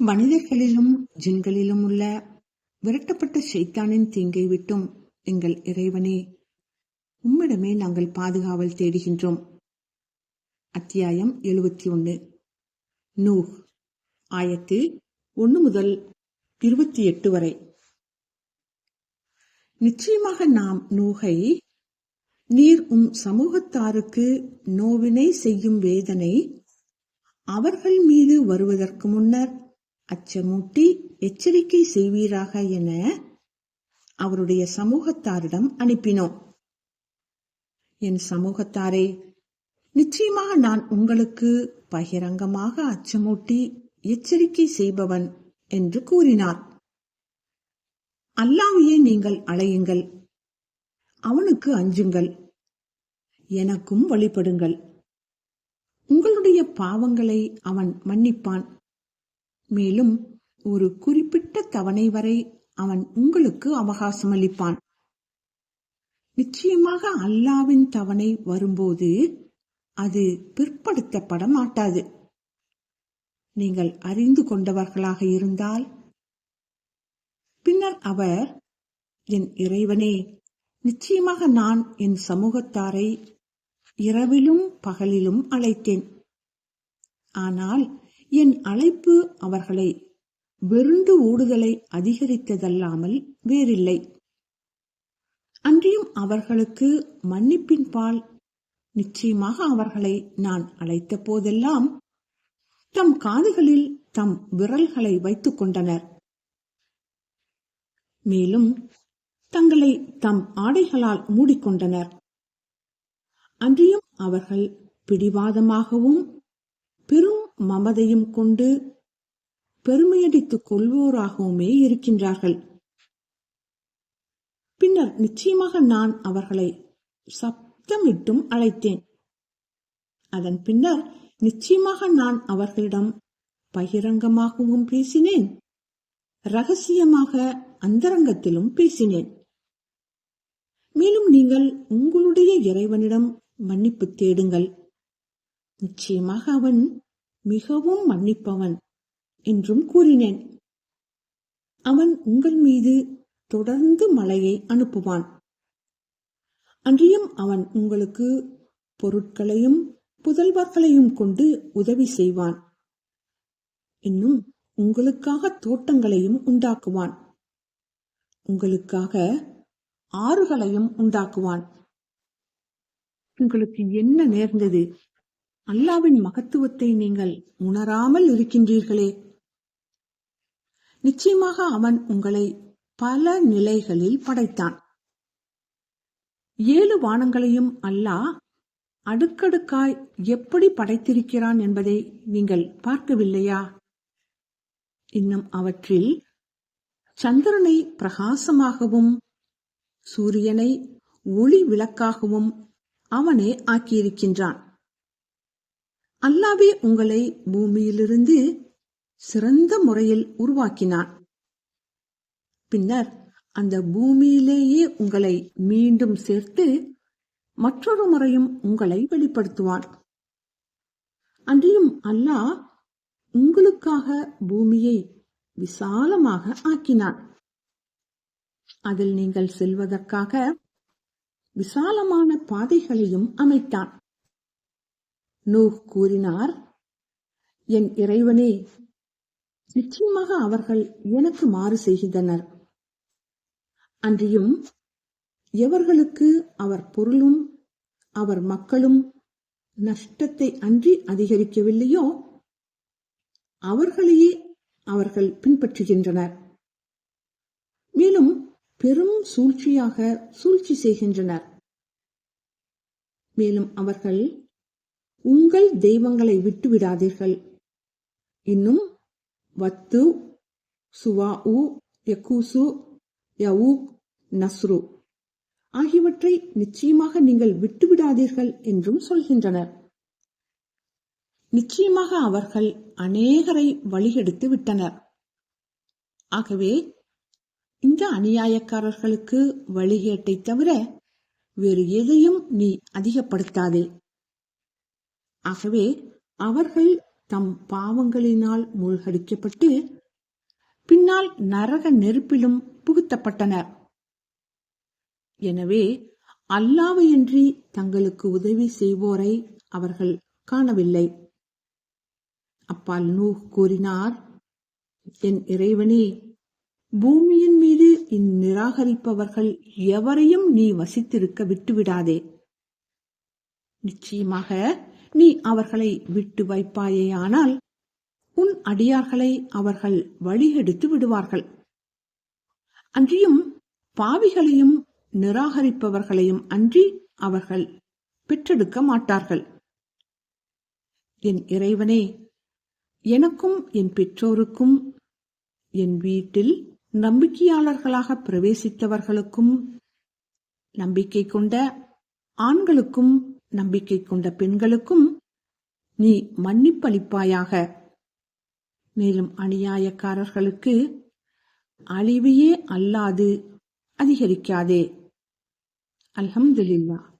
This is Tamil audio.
மனிதர்களிலும் ஜின்களிலும் உள்ள விரட்டப்பட்ட ஷைத்தானின் தீங்கை விட்டும் எங்கள் இறைவனே உம்மிடமே நாங்கள் பாதுகாவல் தேடுகின்றோம். அத்தியாயம் எழுபத்தி ஒன்று. நூஹ் ஆயத்து ஒன்று முதல் இருபத்தி எட்டு வரை. நிச்சயமாக நாம் நூகை நீர் உம் சமூகத்தாருக்கு நோவினை செய்யும் வேதனை அவர்கள் மீது வருவதற்கு முன்னர் அச்சமூட்டி எச்சரிக்கை செய்வீராக என அவருடைய சமூகத்தாரிடம் அனுப்பினோம். என் சமூகத்தாரே நிச்சயமாக நான் உங்களுக்கு பகிரங்கமாக அச்சமூட்டி எச்சரிக்கை செய்பவன் என்று கூறினார். அல்லாவையே நீங்கள் அழையுங்கள் அவனுக்கு அஞ்சுங்கள் எனக்கும் வழிபடுங்கள். உங்களுடைய பாவங்களை அவன் மன்னிப்பான். மேலும் ஒரு குறிப்பிட்ட தவணை வரை அவன் உங்களுக்கு அவகாசம் அளிப்பான் நிச்சயமாக அல்லாவின் தவணை வரும்போது அது பிற்படுத்தப்பட மாட்டாது. நீங்கள் அறிந்து கொண்டவர்களாக இருந்தால். பின்னர் அவர் என் இறைவனே நிச்சயமாக நான் என் சமூகத்தாரை இரவிலும் பகலிலும் அழைத்தேன். ஆனால் என் அழைப்பு அவர்களை வெறுண்டு ஓடுதலை அதிகரித்ததல்லாமல் வேறில்லை. அன்றியும் அவர்களுக்கு மன்னிப்பின் பால் நிச்சயமாக அவர்களை நான் அழைத்த போதெல்லாம் தம் காதுகளில் தம் விரல்களை வைத்துக் கொண்டனர். மேலும் தங்களை தம் ஆடைகளால் மூடிக்கொண்டனர். அன்றியும் அவர்கள் பிடிவாதமாகவும் பெரும் மமதையும் கொண்டு பெருமையடித்துக் கொள்வோராகவுமே இருக்கின்றார்கள். பின்னர் நிச்சயமாக நான் அவர்களை சப்தமிட்டும் அழைத்தேன். அதன் பின்னர் நிச்சயமாக நான் அவர்களிடம் பகிரங்கமாகவும் பேசினேன். ரகசியமாக அந்தரங்கத்திலும் பேசினேன். மேலும் நீங்கள் உங்களுடைய இறைவனிடம் மன்னிப்பு தேடுங்கள். நிச்சயமாக அவன் மிகவும் மன்னிப்பவன் என்றும் கூறினேன். அவன் உங்கள் மீது தொடர்ந்து மழையை அனுப்புவான். அன்றியும் அவன் உங்களுக்கு பொருட்களையும் புதல்வர்களையும் கொண்டு உதவி செய்வான். இன்னும் உங்களுக்காக தோட்டங்களையும் உண்டாக்குவான். உங்களுக்காக ஆறுகளையும் உண்டாக்குவான். உங்களுக்கு என்ன நேர்ந்தது? அல்லாவின் மகத்துவத்தை நீங்கள் உணராமல் இருக்கின்றீர்களே. நிச்சயமாக அவன் உங்களை பல நிலைகளில் படைத்தான். ஏழு வானங்களையும் அல்லாஹ் அடுக்கடுக்காய் எப்படி படைத்திருக்கிறான் என்பதை நீங்கள் பார்க்கவில்லையா? இன்னும் அவற்றில் சந்திரனை பிரகாசமாகவும் சூரியனை ஒளி விளக்காகவும் அவனே ஆக்கியிருக்கின்றான். அல்லாவே உங்களை பூமியிலிருந்து சிறந்த முறையில் உருவாக்கினான். பின்னர் அந்த பூமியிலேயே உங்களை மீண்டும் சேர்த்து மற்றொரு முறையும் உங்களை வெளிப்படுத்துவான். அன்றியும் அல்லாஹ் உங்களுக்காக பூமியை விசாலமாக ஆக்கினான். அதில் நீங்கள் செல்வதற்காக விசாலமான பாதைகளையும் அமைத்தான். நூஹ் கூறினார் என் இறைவனே நிச்சயமாக அவர்கள் எனக்கு மாறு செய்கின்றனர். அன்றியும் எவர்களுக்கு அவர் பொருளும் அவர் மக்களும் நஷ்டத்தை அன்றி அதிகரிக்கவில்லையோ அவர்களையே அவர்கள் பின்பற்றுகின்றனர். மேலும் பெரும் சூழ்ச்சியாக சூழ்ச்சி செய்கின்றனர். மேலும் அவர்கள் உங்கள் தெய்வங்களை விட்டு விடாதீர்கள். இன்னும் வத்து சுவாஉ யக்கூசு யவூக் நஸ்ரு. ஆகியவற்றை நிச்சயமாக நீங்கள் விட்டுவிடாதீர்கள் என்றும் சொல்கின்றனர். நிச்சயமாக அவர்கள் அநேகரை வழிகெடுத்து விட்டனர். ஆகவே இந்த அநியாயக்காரர்களுக்கு வழிகேட்டை தவிர வேறு எதையும் நீ அதிகப்படுத்தாதே. ஆகவே அவர்கள் தம் பாவங்களினால் மூழ்கடிக்கப்பட்டு பின்னால் நரக நெருப்பிலும் புகுத்தப்பட்டனர். எனவே அல்லாவையன்றி தங்களுக்கு உதவி செய்வோரை அவர்கள் காணவில்லை. அப்பால் நூ கூறினார் என் இறைவனே பூமியின் மீது இந்நிராகரிப்பவர்கள் எவரையும் நீ வசித்திருக்க விட்டுவிடாதே. நிச்சயமாக நீ அவர்களை விட்டு வைப்பாயேயானால் உன் அடியார்களை அவர்கள் வழிகெடுத்து விடுவார்கள். அன்றியும் பாவிகளையும் நிராகரிப்பவர்களையும் அன்றி அவர்கள் பெற்றெடுக்க மாட்டார்கள். என் இறைவனே எனக்கும் என் பெற்றோருக்கும் என் வீட்டில் நம்பிக்கையாளர்களாக பிரவேசித்தவர்களுக்கும் நம்பிக்கை கொண்ட ஆண்களுக்கும் நம்பிக்கை கொண்ட பெண்களுக்கும் நீ மன்னிப்பளிப்பாயாக. மேலும் அநியாயக்காரர்களுக்கு அழிவையே அல்லாது அதிகரிக்காதே. அல்ஹம்துலில்லாஹ்.